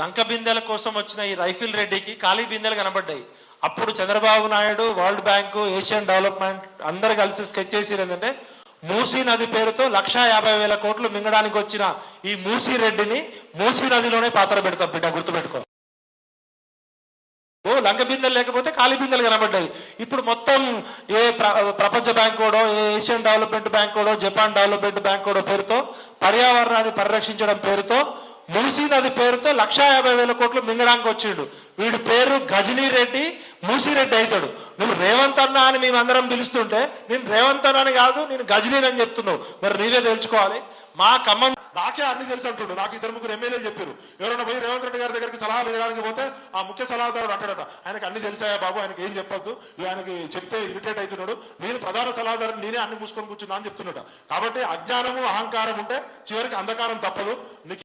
లంక బిందెల కోసం వచ్చిన ఈ రైఫిల్ రెడ్డికి ఖాళీ బిందెలు కనబడ్డాయి. అప్పుడు Chandrababu Naidu world bank Asian development అందరు కలిసి స్కెచ్ చేసి ఏంటంటే మూసీ నది పేరుతో లక్షా యాభై వేల కోట్లు మింగడానికి వచ్చిన ఈ మూసీ రెడ్డిని మూసీ నదిలోనే పాత్ర పెడతాం బిడ్డ గుర్తుపెట్టుకో. ఓ లంక బిందెలు లేకపోతే ఖాళీ బిందెలు కనబడ్డాయి. ఇప్పుడు మొత్తం ఏ ప్రపంచ బ్యాంక్ కూడా ఏ ఏషియన్ డెవలప్మెంట్ బ్యాంక్ కూడా జపాన్ డెవలప్మెంట్ బ్యాంక్ కూడా పేరుతో పర్యావరణాన్ని పరిరక్షించడం పేరుతో మూసీ నది పేరుతో లక్ష యాభై వేల కోట్లు మింగడానికి వచ్చిండు. వీడి పేరు గజనీ రెడ్డి మూసిరెడ్డి అవుతాడు. నువ్వు రేవంత్ అన్న అని మేమందరం పిలుస్తుంటే నేను రేవంత్ అన్న అని కాదు నేను గజనీ అని చెప్తున్నావు. మరి నీవే తెలుసుకోవాలి. మా ఖమ్మం నాకే అన్ని తెలిసి అంటుండు. నాకు ఇద్దరు ముగ్గురు ఎమ్మెల్యేలు చెప్పారు. ఎవరైనా పోయి రేవంత్ రెడ్డి గారి దగ్గరికి సలహాలు ఇవ్వడానికి పోతే ఆ ముఖ్య సలహాదారుడు అంటాడట. ఆయనకి అన్ని తెలిసాయా బాబు? ఆయనకి ఏం చెప్పొద్దు? ఆయనకి చెప్తే ఇరిటేట్ అవుతున్నాడు. నేను ప్రధాన సలహాదారుని నేనే అన్ని మూసుకొని కూర్చున్నా అని చెప్తున్నాడు కాబట్టి అజ్ఞానము అహంకారం ఉంటే చివరికి అంధకారం తప్పదు. నీకు